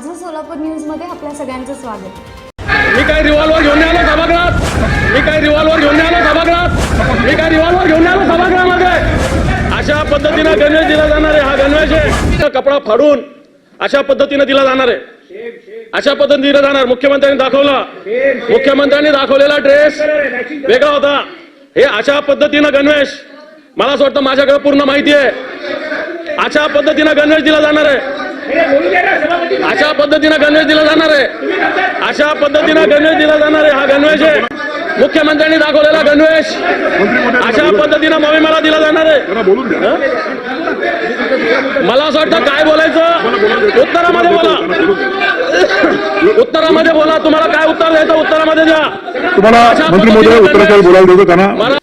सोलापूर न्यूजमध्ये आपल्या सगळ्यांचं स्वागत. मी काय रिव्हॉल्वर घेऊन आलो सभागृहात? मी काय रिव्हॉल्वर घेऊन आलो सभागृहात? मी काय रिव्हॉल्वर घेऊन आलो सभागृहामध्ये? अशा पद्धतीनं गणवेश दिला जाणार आहे. हा गणवेश आहे. कपडा फाडून अशा पद्धतीनं दिला जाणार आहे. अशा पद्धतीने दिला जाणार. मुख्यमंत्र्यांनी दाखवला. मुख्यमंत्र्यांनी दाखवलेला ड्रेस वेगळा होता. हे अशा पद्धतीनं गणवेश मला असं वाटतं माझ्याकडे पूर्ण माहिती आहे. अशा पद्धतीनं गणवेश दिला जाणार आहे. अशा पद्धतीनं गणवेश दिला जाणार आहे. अशा पद्धतीनं गणवेश दिला जाणार आहे. हा गणवेश आहे. मुख्यमंत्र्यांनी दाखवलेला गणवेश. अशा पद्धतीनं मोहिमेला दिला जाणार आहे. त्यांना बोलून द्या मला असं वाटतं काय बोलायचं? उत्तरामध्ये बोला. उत्तरामध्ये बोला. तुम्हाला काय उत्तर द्यायचं उत्तरामध्ये द्या. तुम्हाला मंत्री महोदय वेळी बोलायला देतो त्यांना? मला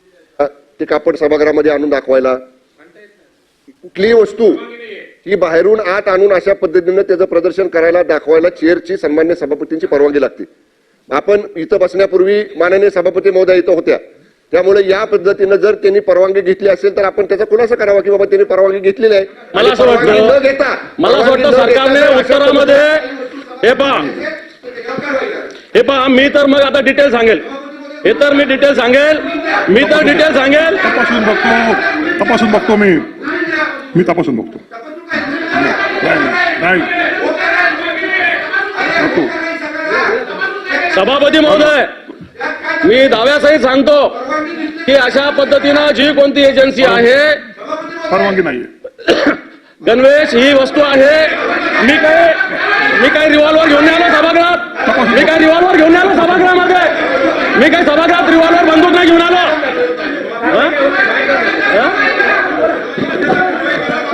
ते कापड सभागृहामध्ये आणून दाखवायला. कुठलीही वस्तू ही बाहेरून आत आणून अशा पद्धतीनं त्याचं प्रदर्शन करायला दाखवायला चेअरची सन्मान्य सभापतींची परवानगी लागते. आपण इथं बसण्यापूर्वी माननीय सभापती महोदय इथं होत्या. त्यामुळे या पद्धतीनं जर त्यांनी परवानगी घेतली असेल तर आपण त्याचा खुलासा करावा की बाबा त्यांनी परवानगी घेतलेली आहे. मला असं वाटतं न घेता मला असं वाटतं सरकारने उत्तरामध्ये हे पहा. हे पहा मी तर मग आता डिटेल सांगेल. हे तर मी डिटेल सांगेल. मी तर डिटेल सांगेल. तपासून बघतो. तपासून बघतो मी. मी तपासून बघतो. नाही, नाही. सभापती महोदय मी दाव्यासहित सांगतो की अशा पद्धतीनं जी कोणती एजन्सी आहे परवानगी नाहीये. गणवेश ही वस्तू आहे. मी काय मी काय रिव्हॉल्वर घेऊन नाही आलो सभागृहात? मी काय रिव्हॉल्वर घेऊन नाही आलो सभागृहामध्ये मी काय सभागृहात रिव्हॉल्वर बंदूक नाही घेऊन आलो?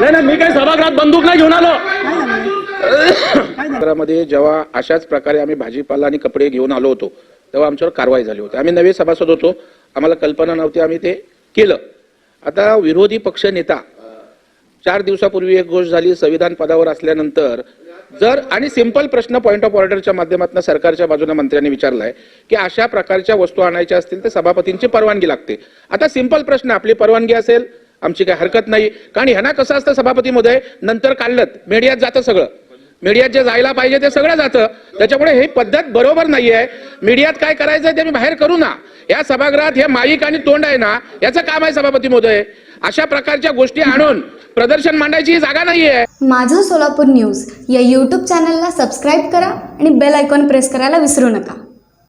नाही नाही मी काही सभागृहात बंदूक नाही घेऊन आलो. मध्ये जेव्हा अशाच प्रकारे आम्ही भाजीपाला आणि कपडे घेऊन आलो होतो तेव्हा आमच्यावर कारवाई झाली होती. आम्ही नवे सभासद होतो. आम्हाला कल्पना नव्हती आम्ही ते केलं. आता विरोधी पक्ष नेता चार दिवसापूर्वी एक गोष्ट झाली संविधान पदावर असल्यानंतर जर आणि सिंपल प्रश्न पॉईंट ऑफ ऑर्डरच्या माध्यमातून सरकारच्या बाजूने मंत्र्यांनी विचारलाय की अशा प्रकारच्या वस्तू आणायच्या असतील तर सभापतींची परवानगी लागते. आता सिंपल प्रश्न आपली परवानगी असेल आमची काही हरकत नाही. कारण ह्यांना कसं असतं सभापती मध्ये नंतर काढलं मीडियात जातं सगळं. मीडियात जे जायला पाहिजे ते सगळं जातं. त्याच्यामुळे ही पद्धत बरोबर नाहीये. मीडियात काय करायचं ते मी बाहेर करू ना. या सभागृहात हे माईक आणि तोंड आहे ना याचं काम आहे सभापती महोदय अशा प्रकारच्या गोष्टी आणून प्रदर्शन मांडायची जागा जागा नाहीये. माझं सोलापूर न्यूज या यूट्यूब चॅनलला सबस्क्राईब करा आणि बेल आयकॉन प्रेस करायला विसरू नका.